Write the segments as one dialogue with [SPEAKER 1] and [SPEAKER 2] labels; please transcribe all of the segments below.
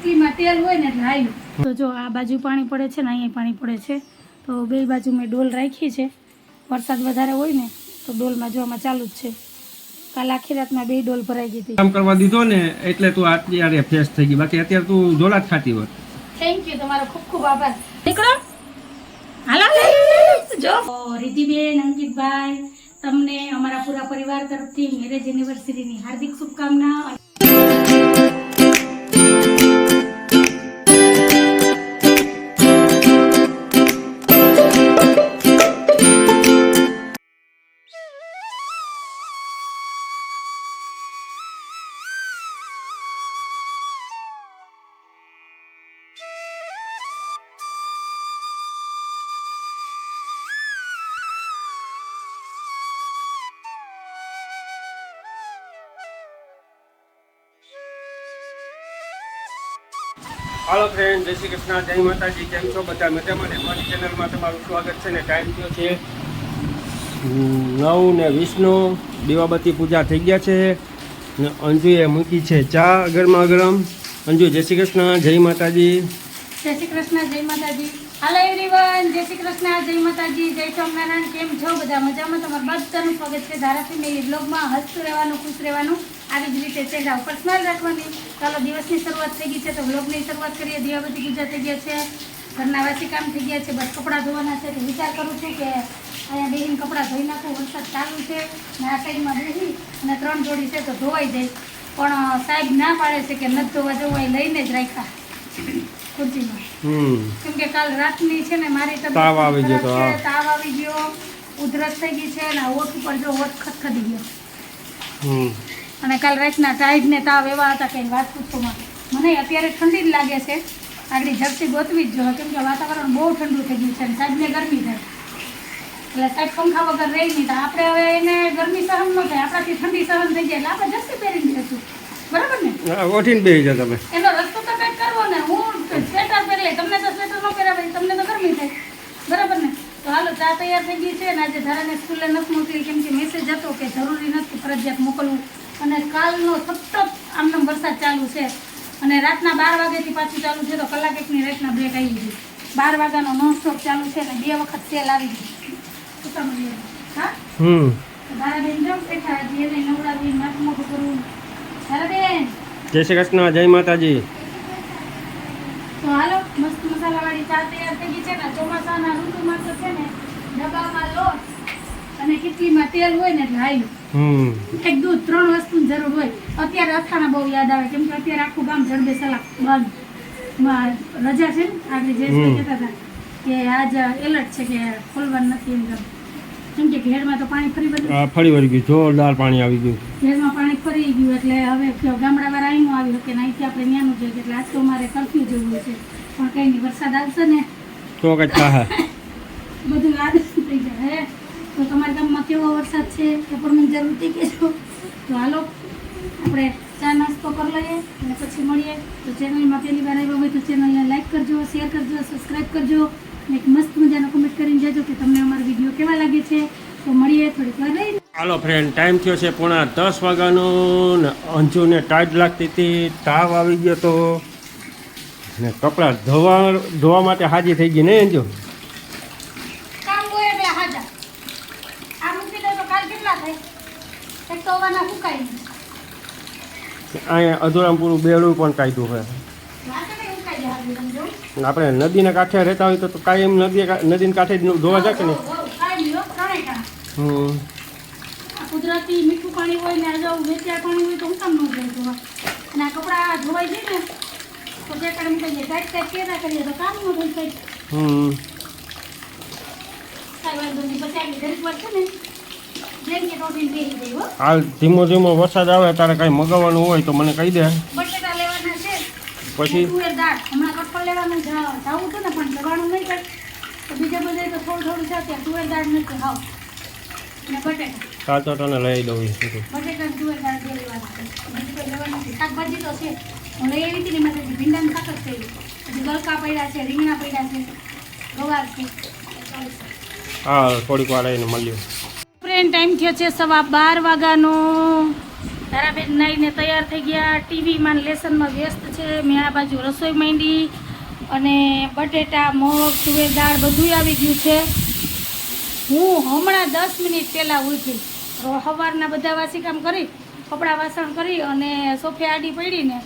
[SPEAKER 1] કેટલીમાં તેલ હોય ને એટલે હાલ્યું. તો જો આ બાજુ પાણી પડે છે ને અહીંયા પાણી પડે છે. તો બે બાજુ મેં ડોલ રાખી છે. વરસાદ વધારે હોય ને તો ડોલમાં જોવામાં ચાલુ જ છે. કાલ આખી રાતમાં બે ડોલ ભરાઈ ગઈ હતી.
[SPEAKER 2] કામ કરવા દીધો ને એટલે તું અત્યારે ફ્રેશ થઈ ગઈ. બાકી અત્યારે તું ઢોલા જ ખાતી હોત
[SPEAKER 1] થેન્ક યુ તમારો ખૂબ ખૂબ આભાર. નીકળો. હાલો. જો. રીતિબેન અંકિતભાઈ તમને અમારા પૂરા પરિવાર તરફથી મેરેજ એનિવર્સરીની હાર્દિક શુભકામના.
[SPEAKER 2] જય શ્રી કૃષ્ણ જય માતાજી કેમ છો? બધા મજામાં ને? અમારી ચેનલમાં તમારું સ્વાગત છે ને ટાઈમ થયો છે. નવ ને વીસનો દીવાબત્તી પૂજા થઈ ગયા છે ને અંજુએ મૂકી છે ચા ગરમા ગરમ. અંજુ જય શ્રી કૃષ્ણ જય માતાજી.
[SPEAKER 1] જય શ્રી કૃષ્ણ જય માતાજી. હાલો એવરીવન જય શ્રી કૃષ્ણ જય માતાજી જય સ્વામિનારાયણ કેમ છો? બધા મજામાં? તમારા બધાનું સ્વાગત છે ધારાથી મેરી બ્લોગમાં હસતું રહેવાનું ખુશ રહેવાનું. આવી જ રીતે ચહેરા ઉપર સ્માઇલ રાખવાની. ચાલો દિવસની શરૂઆત થઈ ગઈ છે તો બ્લોગની શરૂઆત કરીએ. દિવાબતી પૂજા થઈ ગયા છે. ઘરના વાસી કામ થઈ ગયા છે. બસ કપડાં ધોવાના છે. તો વિચાર કરું છું કે અહીંયા બેહીને કપડાં ધોઈ નાખું. વરસાદ ચાલુ છે. ને આ સાઈડમાં બેસી અને ત્રણ જોડી છે તો ધોવાઈ જાય. પણ સાહેબ ના પાડે છે કે નથી ધોવા જવું એ લઈને જ રાખ્યા. ખુરશીમાં. કેમ કે કાલ રાતની છે ને મારી તબિયત
[SPEAKER 2] તાવ આવી ગયો
[SPEAKER 1] તાવ આવી ગયો. ઉધરસ થઈ ગઈ છે અને ઓઠ ઉપર જો ઓઠ ખતખતી ગયો.
[SPEAKER 2] હમ.
[SPEAKER 1] અને કાલ રાતના ટાઈડ ને તાવ એવા હતા કે વાત પૂછવામાં. મને અત્યારે ઠંડી જ લાગે છે. આગળ જર્સી ગોતવી જ જોઈએ કેમ કે વાતાવરણ બહુ ઠંડુ થઈ ગયું છે અને સાહેબને ગરમી થાય. એટલે સાહેબ પંખા વગર રહી નહીં તો આપણે હવે એને ગરમી સહન ન થાય આપણાથી ઠંડી સહન થઈ જાય એટલે આપણે જસ્તી પહેરીને જશું બરાબર ને?
[SPEAKER 2] ઓઠીને બેસી જાઓ તમે.
[SPEAKER 1] એનો રસ્તો તો કંઈક કરવો ને હું સ્વેટર પહેરી તમને તો સ્વેટર ન પહેરાવે તમને તો ગરમી થાય. બરાબર ને? તો હાલો ચા તૈયાર થઈ ગઈ છે અને આજે ધારાને સ્કૂલે નથી મોકલી કેમ કે મેસેજ હતો કે જરૂરી નથી ફરજિયાત મોકલવું. અને કાલનો સતત આમનો વરસાદ ચાલુ છે. અને રાતના બાર વાગ્યાથી પાછું ચાલુ છે તો કલાક એકની રાતના બ્રેક આવી ગઈ. બાર વાગ્યાનો નોન સ્ટોપ ચાલુ છે અને બે વખત સેલ આવી ગઈ? હા? ધારાબેન જો બેઠા? હજી એને નવડાવી માથું મોટું કરવું ધારાબેન
[SPEAKER 2] જય શ્રી કૃષ્ણ જય માતાજી.
[SPEAKER 1] તો હાલો મસ્ત મસાલાવાળી ચા તૈયાર થઈ ગઈ છે ને. ચોમાસાના ઋતુમાં તો છે ને ડબ્બામાં લોટ અને કેટલીમાં તેલ હોય ને એટલે આવ્યું એક દૂધ ત્રણ વસ્તુની જરૂર હોય. અત્યારે અથાણા બહુ યાદ આવે કેમ કે અત્યારે આખું ગામ જડબે સલાહ બંધ. રજા છે ને આગળ જે કહેતા હતા કે આજ એલર્ટ છે કે ખોલવાનું નથી એમ કેમ. કેમ કે ઘેરમાં તો પાણી ફરી બધું
[SPEAKER 2] ફરી વળી ગયું. જોરદાર પાણી આવી ગયું.
[SPEAKER 1] ઘેરમાં પાણી ફરી ગયું એટલે હવે ગામડા વાળા આવી શકે ને અહીંથી આપણે ત્યાંનું જોઈએ. એટલે આજ તો મારે કરફ્યુ જેવું છે. પણ કઈ નહીં વરસાદ આવશે ને.
[SPEAKER 2] તો કઈ
[SPEAKER 1] બધું આદત થઈ જાય તો તમારા ગામમાં કેવો વરસાદ છે એ પણ મને જરૂરથી કહેજો. તો હાલો, આપણે ચા નાસ્તો કરી લઈએ અને પછી મળીએ. તો ચેનલમાં પહેલી વાર આવ્યો હોય તો ચેનલને લાઈક કરજો, શેર કરજો સબસ્ક્રાઈબ કરજો એક મસ્ત મજાનો કમેન્ટ કરીને જજો કે તમને અમારો વીડિયો કેવા લાગે છે. તો મળીએ થોડીક વાર રહી
[SPEAKER 2] હાલો ફ્રેન્ડ ટાઈમ થયો છે પોણા દસ વાગ્યાનો અંજુને ટાઈટ લાગતી હતી, તાવ આવી ગયો તો. ને કપડાં ધોવા ધોવા માટે હાજી થઈ ગઈ ને અંજુ
[SPEAKER 1] કામ હોય એટલે હાજા આ મૂકી દો તો કાલ કેટલા થાય એક તો હવાના સુકાય નહીં
[SPEAKER 2] અહીંયા અધુરામપુરું બેડું પણ કાઢ્યું
[SPEAKER 1] સમજો
[SPEAKER 2] આપણે નદીના કાંઠે રહેતા હોય તો કાયમ નદી નદીના કાંઠે જ ધોવા જાય કે નહીં
[SPEAKER 1] કુદરતી મીઠું પાણી હોય ને આ જો વેચાય પાણી હોય તો હું કામ ન જાય ધોવા? અને આ કપડાં ધોવાઈ જાય ને તો જે કારણે કહીએ ટાઈટ ટાઈટ કેરા કરીએ તો કામ ન થઈ જાય
[SPEAKER 2] હમ
[SPEAKER 1] સાહેબ પછી આગળ ઘડીક પર છે ને.
[SPEAKER 2] હાલ ધીમો ધીમો વરસાદ આવે તારે કઈ મગાવવાનું હોય તો મને કહી દે. પછી?
[SPEAKER 1] તો તો
[SPEAKER 2] તને લઈ દઉં એ બધું.
[SPEAKER 1] બટેટા ને તુવેર દાળ બે લેવાના છે. બીજું કોઈ લેવાનું નથી શાકભાજી તો છે. હું લઈ આવી હતી ને ભીંડાનું શાક જ થયું પછી ગલકા પડ્યા છે રીંગણા પડ્યા છે ગવાર છે.
[SPEAKER 2] હા થોડીક વાર આવીને મળ્યું
[SPEAKER 1] ફ્રેન્ડ ટાઈમ થયો છે સવા બાર વાગ્યાનો. તારાબેન નાઈને તૈયાર થઈ ગયા. ટીવીમાં લેસનમાં વ્યસ્ત છે. મેં આ બાજુ રસોઈ માંડી અને બટેટા, મગ, તુવેર દાળ બધું આવી ગયું છે. હું હમણાં દસ મિનિટ પહેલાં ઉઠી. સવારના બધા વાસી કામ કરી, કપડાં વાસણ કરી અને સોફે આડી પડીને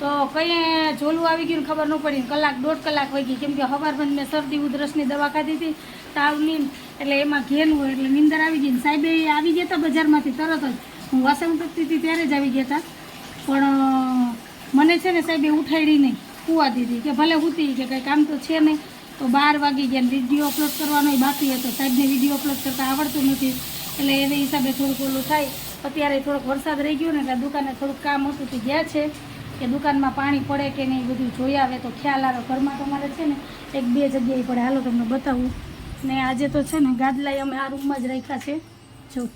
[SPEAKER 1] તો કંઈ ઝોલું આવી ગયું ખબર ન પડી કલાક દોઢ કલાક વહી ગઈ કેમ કે સવારમાં મેં શરદી ઉધરસની દવા ખાધી હતી તાવની એટલે એમાં ઘેલું હોય એટલે નીંદર આવી ગઈ સાહેબે આવી ગયા હતા બજારમાંથી તરત જ. હું વાસણ કરતી ત્યારે જ આવી ગયા હતા. પણ મને છે ને સાહેબે ઉઠાડી નહીં, કુવા દીધી કે ભલે ઉતી કે કંઈ કામ તો છે નહીં. તો બાર વાગી ગયા વીડિયો અપલોડ કરવાનો બાકી હતો. સાહેબને વીડિયો અપલોડ કરતા આવડતું નથી. એટલે એને હિસાબે થોડુંક ઓલું થાય. અત્યારે થોડોક વરસાદ રહી ગયો ને એટલે દુકાને થોડુંક કામ હતું તે ગયા છે. કે દુકાનમાં પાણી પડે કે નહીં બધું જોઈ આવે તો ખ્યાલ આવે. ઘરમાં તો મારે છે ને એક બે જગ્યાએ પડે. હાલો તમને બતાવું. ને આજે તો છે ને ગાદલાય અમે આ રૂમમાં જ રાખ્યા છે. જો.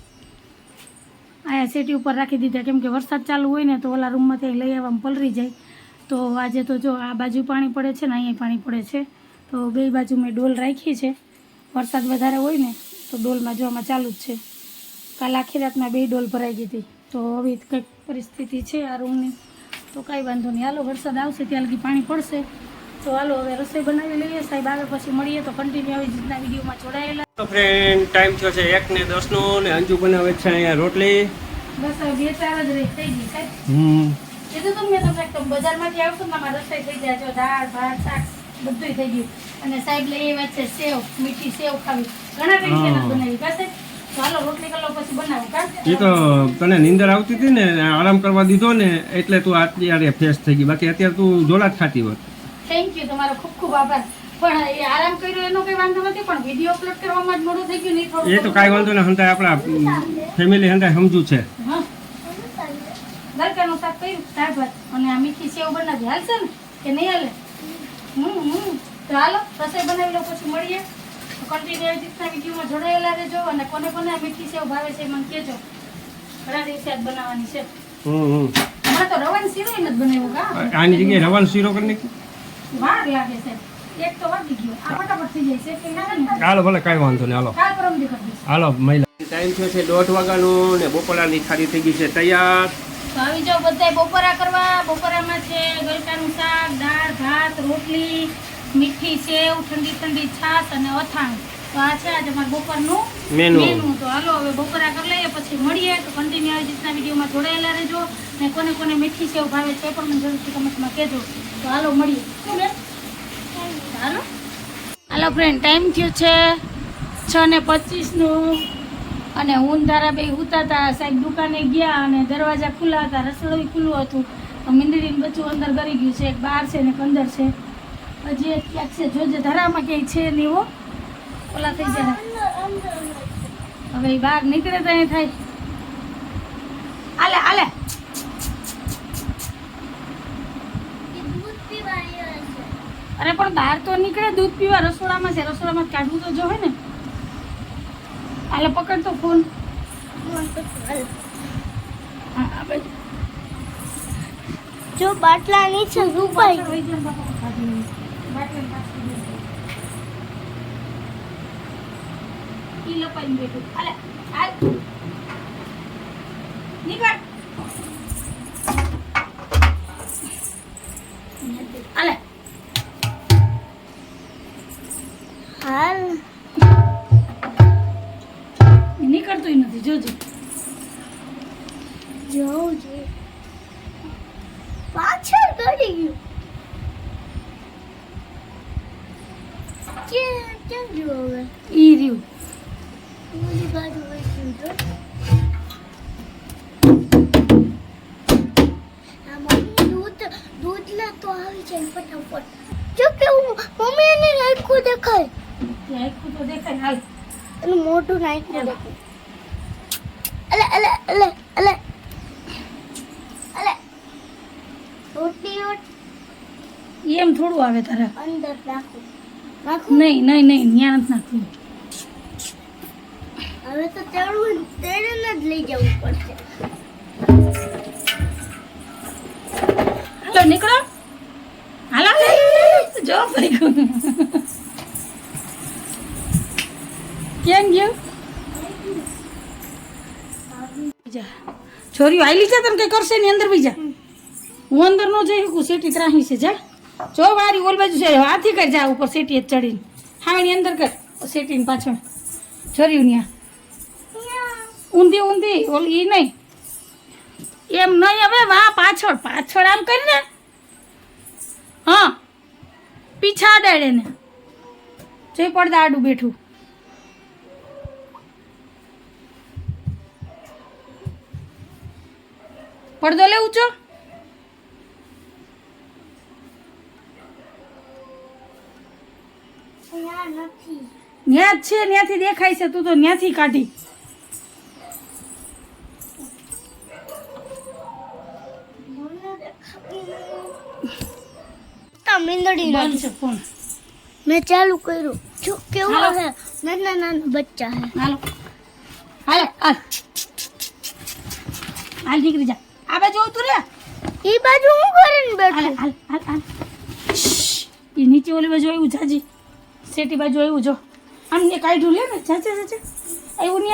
[SPEAKER 1] અહીંયા સેટી ઉપર રાખી દીધા. કેમ કે વરસાદ ચાલુ હોય ને તો ઓલા રૂમમાંથી લઈ આવવામાં પલરી જાય. તો આજે તો જો આ બાજુ પાણી પડે છે ને અહીંયા પાણી પડે છે. તો બે બાજુ મેં ડોલ રાખી છે. વરસાદ વધારે હોય ને તો ડોલમાં જોવામાં ચાલુ જ છે. કાલ આખી રાતમાં બે ડોલ ભરાઈ ગઈ હતી. તો હવે કંઈક પરિસ્થિતિ છે આ રૂમની તો કાંઈ વાંધો નહીં. હાલો, વરસાદ આવશે ત્યાં લગી પાણી પડશે. તો હાલો હવે રસોઈ બનાવી લઈએ. સાહેબ આવે પછી મળીએ તો કન્ટિન્યુ આવી રીતના વિડીયોમાં જોડાયેલા.
[SPEAKER 2] તો ફ્રેન્ડ ટાઈમ થયો છે એક ને દસનો ને અંજુ બનાવે છે અહીંયા રોટલી.
[SPEAKER 1] બસ હવે બે ચાર જ રહી થઈ ગઈ સાહેબ
[SPEAKER 2] હમ.
[SPEAKER 1] કીધું તું તમને બજારમાંથી આવશો ને મારા રસોઈ થઈ જાય જો દાળ ભાત શાક બધું થઈ ગયું. અને સાહેબ લઈ આવ્યા છે સેવ મીઠી સેવ ખાવી. ઘણા ટાઈમ
[SPEAKER 2] હા.
[SPEAKER 1] બનાવી. કા સાહેબ રોટલી પછી બનાવું.
[SPEAKER 2] એ તો તને નીંદર આવતી હતી ને આરામ કરવા દીધો ને એટલે તું અત્યારે ફ્રેશ થઈ ગઈ. બાકી અત્યારે તું જોલા જ ખાતી હોત.
[SPEAKER 1] થેન્ક યુ તમારો ખૂબ ખૂબ આભાર. પણ એ આરામ કર્યો એનો કઈ વાંધો નથી પણ વીડિયો અપલોડ કરવામાં જ મોડું થઈ ગયું નહીં
[SPEAKER 2] એ તો કાંઈ વાંધો નહીં હંતાય આપણા ફેમિલી હંતાય સમજુ છે.
[SPEAKER 1] હા. ગલકાનું શાક કર્યું દાળ ભાત. અને આ મીઠી સેવ બનાવી હાલશે ને કે નહીં હાલે? હમ હમ. તો હાલો રસોઈ બનાવી લો પછી મળીએ. કન્ટિન્યુ રીતના વિડીયોમાં જોડાયેલા રહેજો અને કોને કોને આ મીઠી સેવ ભાવે છે એ મને કહેજો. ઘણા દિવસે બનાવવાની છે.
[SPEAKER 2] હમ હમ.
[SPEAKER 1] હમણાં તો રવાનો શીરો નથી બનાવ્યું કા
[SPEAKER 2] આની જગ્યાએ રવાનો શીરો કરી નાખી
[SPEAKER 1] વાર લાગે છે એક તો વાગી ગયો. આ ફટાફટ થઈ જાય છે. કે
[SPEAKER 2] હાલો ભલે કાંઈ વાંધો નહીં. હાલો.
[SPEAKER 1] કાલ પરમ દી કરી
[SPEAKER 2] હાલો મહિલા. ટાઈમ થયો છે દોઢ વાગ્યાનો ને બપોરાની થાળી થઈ ગઈ છે તૈયાર.
[SPEAKER 1] તો આવી જાઓ બધાય બપોરા કરવા. બપોરામાં છે ગલકાનું શાક દાળ ભાત રોટલી મીઠી સેવ ઠંડી ઠંડી છાશ અને અથાણું. તો આ છે આજે અમારા બપોરનું
[SPEAKER 2] મેનુ.
[SPEAKER 1] મેનુ. તો હાલો હવે બપોરા કરી લઈએ પછી મળીએ. તો કન્ટિન્યુ આવી રીતના વિડીયોમાં જોડાયેલા રહેજો. ને કોને કોને મીઠી સેવ ભાવે છે પણ મને જરૂરથી કમેન્ટમાં કહેજો. તો હાલો મળીએ. હાલો. હાલો ફ્રેન્ડ ટાઈમ થયો છે છ ને પચીસનું. અને હું ધારા તારા બે ઉતા હતા સાહેબ દુકાને ગયા અને દરવાજા ખુલ્લા હતા રસોડું ખુલ્લું હતું. મીંદડીને બચ્ચું અંદર કરી ગયું છે એક બહાર છે ને એક અંદર છે. હજી ક્યાંક છે જોજે ધરામાં ક્યાંય છે નહીં હો. ઓલા થઈ જાય હવે બહાર નીકળે તો અહીં થાય. આલે આલે. અરે પણ બહાર તો નીકળે દૂધ પીવા રસોડામાં છે. રસોડામાં કાઢવું તો જો હોય ને. આલે પકડ તો ફોન.
[SPEAKER 3] જો બાટલા નીચે
[SPEAKER 1] છે
[SPEAKER 3] ડૂબાઈ
[SPEAKER 1] વહી જા બાપા, કાઢી લે. બાટલાની પાછળ વહી જા. ઈ લપાઈને બેઠું. આલે હાલ. નીકળ. આખું તો દેખાય હાલ.
[SPEAKER 3] એનું મોટું નાખ્યું દેખાય અલે અલે અલે અલે. અલે. ઉઠી ઉઠ.
[SPEAKER 1] એમ થોડું આવે તારે.
[SPEAKER 3] અંદર નાખું. નાખું?
[SPEAKER 1] નહીં નહીં નહીં ત્યાં નથી નાખવું
[SPEAKER 3] હવે તો તેડવું તેને જ લઈ જવું પડશે.
[SPEAKER 1] હાલો નીકળો. હાલો જો પડી કેમ ગયું. છોરીઓ આઈલી છે તને કઈ કરશે ને અંદર બી જા હું અંદર ન જઈ શકું સેટી ત્રાહી છે, જા. જો વારી ઓલ બાજુ છે, હાથી કર જા ઉપર સેટી ચડીને. હા, એની અંદર કર. સેટીની પાછળ. છોરીઓ ન્યા. ઊંધી ઊંધી, ઓલી નહીં. એમ નહીં, હવે વાહ, પાછળ પાછળ આમ કરીને હા, પીછા અડાડે ને જોઈ પડદા આડું બેઠું. પડદો લેવું છો?
[SPEAKER 3] ત્યાં નથી
[SPEAKER 1] ન્યા જ છે ત્યાંથી દેખાય છે તું તો ત્યાંથી કાઢી.
[SPEAKER 3] મને દેખાતી નહીં. તા મીંદડી
[SPEAKER 1] બંધ
[SPEAKER 3] નથી.
[SPEAKER 1] છે ફોન.
[SPEAKER 3] મેં ચાલુ કર્યું. જો કેવું
[SPEAKER 1] હાલો.
[SPEAKER 3] હે નાના નાના બચ્ચા હે
[SPEAKER 1] હાલો. હાલો હાલ. હાલ નીકળી જા. આ બાજુ આવતું રે.
[SPEAKER 3] ઈ બાજુ હું કરીને
[SPEAKER 1] હાલ
[SPEAKER 3] બેઠું
[SPEAKER 1] હાલ હાલ. હાલ એ નીચે ઓલી બાજુ આવ્યું જાજી. સેટી બાજુ આવ્યું જો. આમ ને કાઢ્યું લે ને જાજે જાજે. આવ્યું ને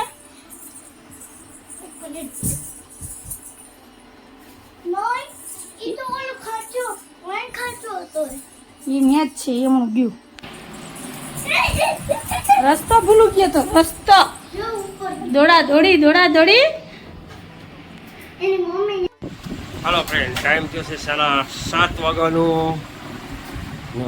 [SPEAKER 3] ઈ
[SPEAKER 1] એ એ રસ્તો ભૂલું ગયો તો રસ્તો. દોડા દોડી દોડા દોડી.
[SPEAKER 2] હાલો ફ્રેન્ડ ટાઈમ થયો છે સાડા સાત વાગ્યાનું.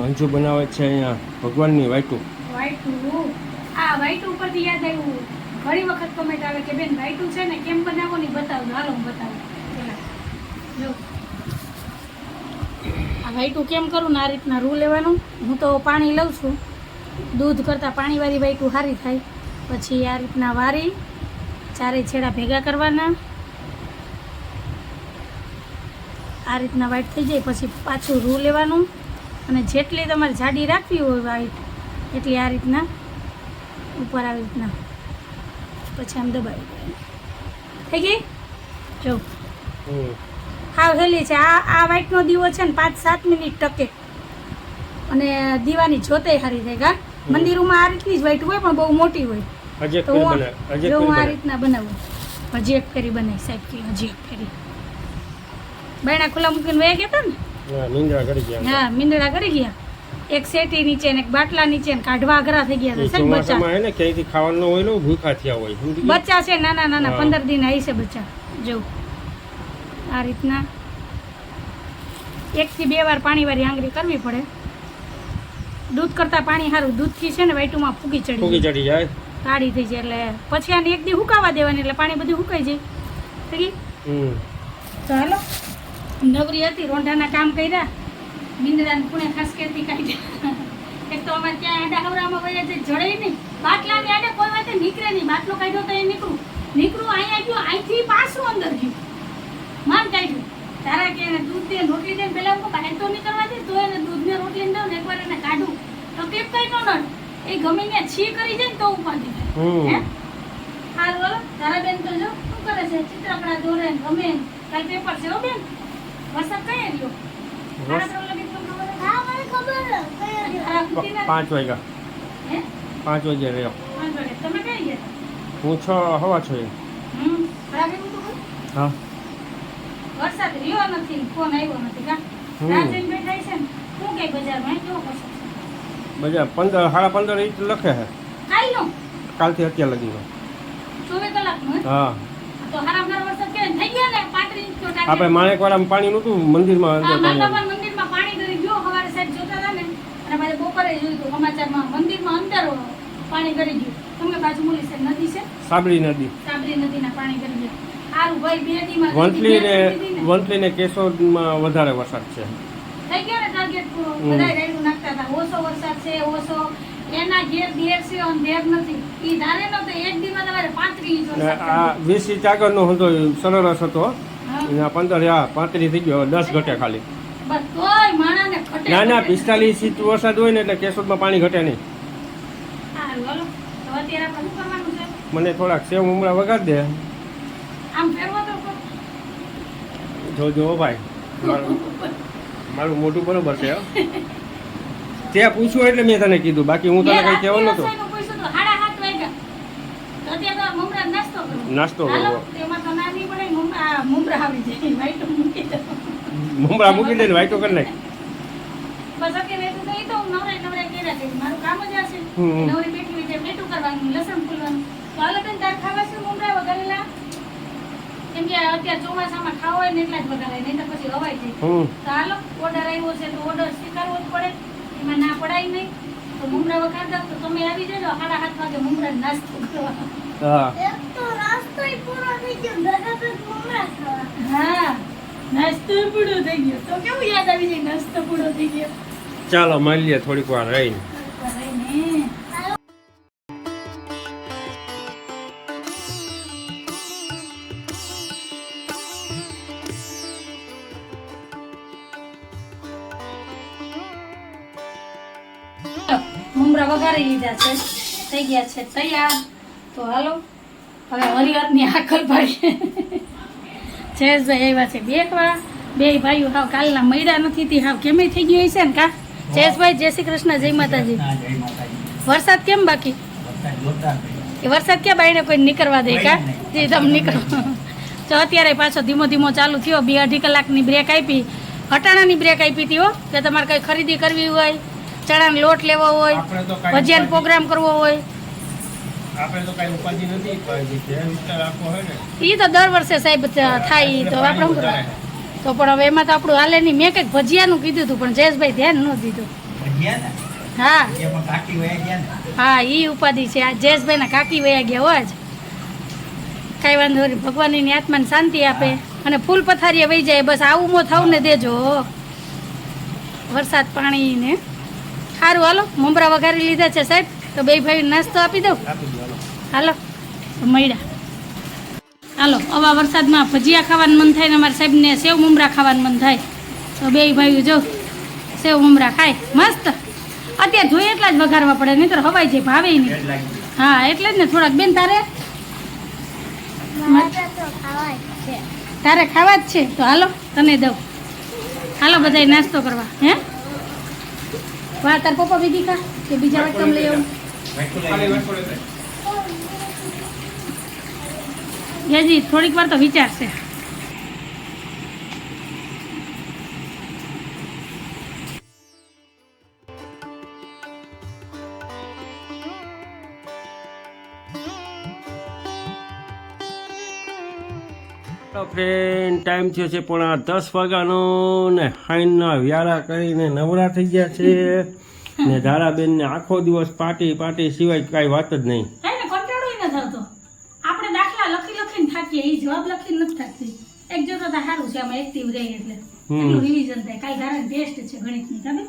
[SPEAKER 2] અંજુ બનાવે છે અહીંયા ભગવાનની વાઈટું.
[SPEAKER 1] વાઈટું? આ વાઈટું ઉપરથી યાદ આવ્યું. ઘણી વખત કમેન્ટ આવે કે, બેન, વાઈટું છે ને, કેમ બનાવો ને બતાવો. હાલો, હું બતાવું. આ વાઈટું કેમ કરું ને આ રીતના રૂ લેવાનું? હું તો પાણી લઉં છું. દૂધ કરતાં પાણીવાળી વાઈટું સારી થાય. પછી આ રીતના વારી ચારે છેડા ભેગા કરવાના. આ રીતના વાઈટ થઈ જાય પછી પાછું રૂ લેવાનું. અને જેટલી તમારે જાડી રાખવી હોય વાઈટ એટલી આ રીતના ઉપર આવી રીતના. પછી આમ દબાવી દેવાનું. થઈ ગઈ? જો. હા હેલી છે. આ આ વાઈટનો દીવો છે ને પાંચ સાત મિનિટ ટકે. અને દીવાની જોતે સારી થાય ગા મંદિરોમાં આ રીતની જ વાઈટ હોય પણ બહુ મોટી હોય. તો હું આ રીતના બનાવું. હજી એક ફેરી બનાવી સાહેબ કે હજી એક ફેરી. બાયણા ખુલ્લા મૂકીને વહી ગયા હતા ને?
[SPEAKER 2] હા કરી ગયા
[SPEAKER 1] હા મીંદડા કરી ગયા. એક સેટી નીચે ને એક બાટલા નીચે ને કાઢવા અઘરા થઈ ગયા છે બચ્ચા?
[SPEAKER 2] ને ક્યાંયથી ખાવાનું હોય ને ભૂખા થયા હોય
[SPEAKER 1] બચ્ચા છે નાના નાના પંદર દિન આવી છે બચ્ચા. જો. આ રીતના એકથી બે વાર પાણી વાળી આંગળી કરવી પડે. દૂધ કરતા પાણી સારું દૂધથી છે ને વાઈટુમાં ફૂગી
[SPEAKER 2] ફૂગી
[SPEAKER 1] ચડી
[SPEAKER 2] ચડી જાય.
[SPEAKER 1] કાઢી થઈ જાય એટલે પછી આને એક દી હુકાવા દેવાની એટલે પાણી બધું હુકાઈ જાય. તો હાલો. નવરી હતી રોંઢાના કામ કર્યા. બિંદડાને પુણે ખાસ કેતી કાઢ્યા. એક તો અમારે ત્યાં આડા હવરામાં વયા છે જડે નહીં. બાટલાની આડે કોઈ વાતે નીકળે નહીં. બાટલો કાઢ્યો તો એ નીકળું. નીકળું અહીંયા ગયું અહીંથી પાછું અંદર ગયું. માન કાઢ્યું. તારા કે એને દૂધ દે રોટલી દે પેલા હું બહાર તો નીકળવા દે તો એને દૂધ ને રોટલી દઉં ને એકવાર એને કાઢું. તો કેમ કઈ નો નડ. એ ગમે ત્યાં છી કરી જાય ને તો ઉપર થાય હાલ? હાલો. તારા બેન તો જો શું કરે છે? ચિત્રકળા દોરે ગમે ને. કાલ પેપર છે હો બેન?
[SPEAKER 2] પાંચ વાગ્યા. પાંચ વાગ્યા રહ્યો. હું છ હવા છો? હા.
[SPEAKER 1] વરસાદ રહ્યો નથી ફોન આવ્યો નથી કા?
[SPEAKER 2] હમ.
[SPEAKER 1] રાજન બેઠા છે ને શું કઈ બજારમાં કેવો વરસાદ
[SPEAKER 2] પંદર સાડા પંદર ઇંચ લખે છે. કાલથી અત્યાર
[SPEAKER 1] લગી હે? હારો.
[SPEAKER 2] આપણે માણેકવાડામાં પાણી નહોતું મંદિરમાં અંદર
[SPEAKER 1] મંદિરમાં પાણી કરી ગયો સવારે સાહેબ જોતા હતા ને અને પાછું બપોરે જોયું હતું સમાચારમાં મંદિરમાં અંદર પાણી કરી ગયું. તમને બાજુ મોલી સાહેબ નદી છે?
[SPEAKER 2] સાબરી નદી.
[SPEAKER 1] સાબરી નદીના પાણી કરી ગયા. સારું ભાઈ બે દીમાં
[SPEAKER 2] વંટલી ને
[SPEAKER 1] વંટલી ને.
[SPEAKER 2] કેશોદમાં વધારે વરસાદ છે.
[SPEAKER 1] થઈ ગયો ને ટાર્ગેટ બધા રાયડું નાખતા હતા. ઓછો વરસાદ છે ઓછો. એના ઘેર ઘેર છે નથી. ઈ ધારે નો તો એક દીમાં તમારે
[SPEAKER 2] ને આ
[SPEAKER 1] થઈ
[SPEAKER 2] વીસ ઇંચ આગળનો હતો સરસ હતો. એના પંદર આ પાંત્રીસ થઈ ગયો હવે દસ ઘટે ખાલી.
[SPEAKER 1] બસ તોય માણાને ખટે
[SPEAKER 2] ના ના
[SPEAKER 1] ખટે.
[SPEAKER 2] પિસ્તાલીસ ઇંચ વરસાદ હોય ને એટલે કેશોદમાં પાણી ઘટે નહીં. મને થોડાક સેવ ઉમરા વગાડ દે.
[SPEAKER 1] આમ ફેરવો તો
[SPEAKER 2] જો જો ભાઈ મારું મોટું બરોબર છે. તે પૂછ્યું એટલે મેં તને કીધું. બાકી હું તને કઈ કહેવાનું નતો
[SPEAKER 1] નાસ્તો કરવો. મમરા મૂકી દો
[SPEAKER 2] વાઈટો કરી નાખ.
[SPEAKER 1] કામ કે અત્યારે ચોમાસામાં ખાવા હોય ને એટલા જ વઘારાય નહીં તો પછી હવાય જાય. તો ઓર્ડર આવ્યો છે તો ઓર્ડર સ્વીકારવો જ પડે. એમાં ના પડાય નહીં. તો મુમરા વઘાર દો તો તમે આવી જજો સાડા સાત વાગે મુમરા નાસ્તો કરવા.
[SPEAKER 3] એક તો નાસ્તોય પૂરો થઈ ગયો ખાવા.
[SPEAKER 1] હા નાસ્તો પૂરો થઈ ગયો. તો કેવું યાદ આવી જાય નાસ્તો પૂરો થઈ ગયો?
[SPEAKER 2] ચાલો મળીએ થોડીક વાર રહીને.
[SPEAKER 1] વઘારી છે. થઈ ગયા છે તૈયાર. તો હાલો હવે હરિહરની આકલ પાડીએ. જયેશભાઈ આવ્યા છે. બેકવા બે ભાઈઓ હાવ કાલના મૈડા નથી તી હાવ કેમે થઈ ગયું હશે ને કા? જયેશભાઈ જય શ્રી કૃષ્ણ જય માતાજી. વરસાદ કેમ બાકી? એ વરસાદ ક્યાં બાઈને કોઈ નીકળવા દે કા? જે તમે નીકળો. તો અત્યારે પાછો ધીમો ધીમો ચાલુ થયો. બે અઢી કલાકની બ્રેક આપી. હટાણાની બ્રેક આપી હતી હો કે તમારે કંઈ ખરીદી કરવી હોય? ચણાનો લોટ લેવો હોય ભજીયાનો પ્રોગ્રામ કરવો હોય.
[SPEAKER 2] આપણે તો કઈ ઉપાધિ નથી
[SPEAKER 1] એ તો દર વર્ષે સાહેબ થાય તો આપણે તો પણ હવે એમાં તો આપણું હાલે નહીં. મેં કંઈક ભજીયાનું કીધું હતું પણ જયેશભાઈ ધ્યાન ન દીધું. હા. હા ઈ ઉપાધિ છે. આ જયેશભાઈના કાકી વયા ગયા હોય જ કાંઈ વાંધો નહીં. ભગવાનની આત્માને શાંતિ આપે અને ફૂલ પથારીએ વહી જાય. બસ આવું મો થવું ને દેજો વરસાદ પાણી ને સારું હાલો. મમરા વઘારી લીધા છે સાહેબ. તો બે ભાઈ નાસ્તો આપી દઉં? હાલો. મળ્યા. હાલો આવા વરસાદમાં ભજીયા ખાવાનું મન થાય ને અમારા સાહેબને સેવ મમરા ખાવાનું મન થાય. તો બે ભાઈઓ જો સેવ મમરા ખાય. મસ્ત. અત્યારે જોઈએ એટલા જ વઘારવા પડે નહીં તો હવાઈ જાય ભાવે નહીં. હા એટલે જ ને થોડાક. બેન તારે?
[SPEAKER 3] મારે તો ખાવા જ છે.
[SPEAKER 1] તારે ખાવા જ છે? તો હાલો તને દઉં. હાલો બધાય નાસ્તો કરવા. હે? વાહ તાર પપ્પા વિધિ ખા કે બીજા વાટકામ લઈ આવું હેજી થોડીક વાર તો વિચારશે.
[SPEAKER 2] તો ફ્રેન્ડ ટાઈમ થયો છે પણ આ દસ વાગ્યાનો ને હાઈનના વ્યારા કરીને નવરા થઈ ગયા છે. ને ધારાબેનને આખો દિવસ પાટી પાટી સિવાય કાંઈ વાત જ નહીં.
[SPEAKER 1] હે ને કંટાળો ય નથી આવતો આપણે દાખલા લખી લખીને થાકીએ એ જવાબ લખીને નથી થાકતી. એક જોતો તો સારું છે આમાં એક્ટિવ રહે એટલે. રિવિઝન થાય. કાલ ધારા ટેસ્ટ છે ગણિતની ખબર?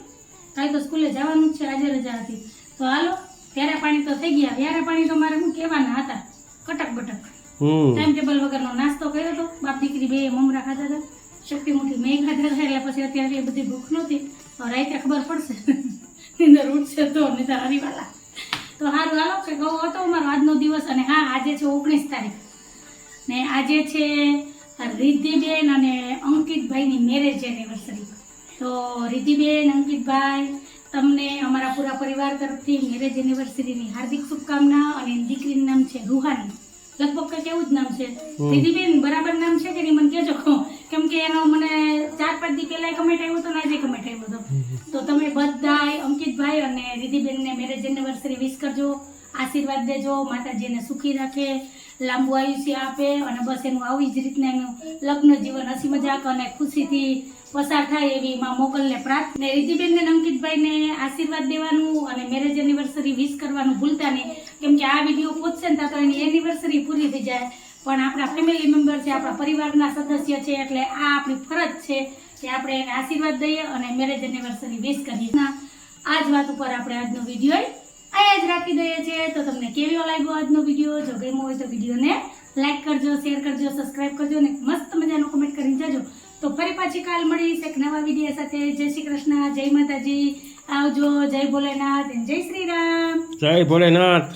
[SPEAKER 1] કાલ તો સ્કૂલે જવાનું જ છે આજે રજા હતી. તો હાલો ત્યારે પાણી તો થઈ ગયા. વ્યારા પાણી તો મારે શું કહેવાના હતા? કટક બટક. ટાઈમ ટેબલ વગરનો નાસ્તો કર્યો હતો બાપ દીકરી બે મમરા ખાધા હતા. શક્તિ મુઠી મેં ખાધા હતા, એટલે પછી અત્યારે બધી ભૂખ નહોતી. હવે રાતે ખબર પડશે. નીંદર ઉઠશે તો નહીં હરીવાલા. તો સારું હાલો, કે કહો હતો અમારો આજનો દિવસ અને હા, આજે છે ઓગણીસ તારીખ. ને આજે છે રિદ્ધિબેન અને અંકિતભાઈની મેરેજ એનિવર્સરી તો રિદ્ધિબેન, અંકિતભાઈ, તમને અમારા પૂરા પરિવાર તરફથી મેરેજ એનિવર્સરીની હાર્દિક શુભકામના અને દીકરીનું નામ છે રૂહાની. લગભગ કંઈક એવું જ નામ છે. દીદીબેન બરાબર નામ છે કે નહીં? મને કહેજો. કેમ કે એનો મને ચાર પાંચ દી પહેલા કમેન્ટ આવ્યો હતો ને આજે કમેન્ટ આવ્યો હતો. તો તમે બધા અંકિતભાઈ અને રિદ્ધિબેનને મેરેજ એનિવર્સરી વિશ કરજો. આશીર્વાદ દેજો. માતાજી એને સુખી રાખે. લાંબુ આયુષ્ય આપે. અને બસ એનું આવી જ રીતના એનું લગ્ન જીવન હસી મજાક અને ખુશીથી પસાર થાય એવી માં મોકલને પ્રાર્થ ને રિદ્ધિબેનને અંકિતભાઈને આશીર્વાદ દેવાનું અને મેરેજ એનિવર્સરી વિશ કરવાનું ભૂલતા નહીં. કેમ કે આ વીડિયો પહોંચશે ને તો એની એનિવર્સરી પૂરી થઈ જાય. પણ આપણા ફેમિલી મેમ્બર છે, આપણા પરિવારના સદસ્ય છે, એટલે આ આપણી ફરજ છે કે આપણે એને આશીર્વાદ દઈએ અને મેરેજ એનિવર્સરી વિશ કરીએ. આ જ વાત ઉપર આપણે આજનો વીડિયો અહીંયા જ રાખી દઈએ છીએ. તો તમને કેવો લાગ્યો આજનો વીડિયો જો ગમ્યો હોય તો વિડીયોને લાઈક કરજો શેર કરજો સબસ્ક્રાઇબ કરજો અને મસ્ત મજાનો કમેન્ટ કરીને જજો. તો ફરી પાછી કાલ મળીશ એક નવા વીડિયો સાથે. જય શ્રી કૃષ્ણ જય માતાજી. આવજો જય ભોલેનાથ જય શ્રી રામ.
[SPEAKER 2] જય ભોલેનાથ.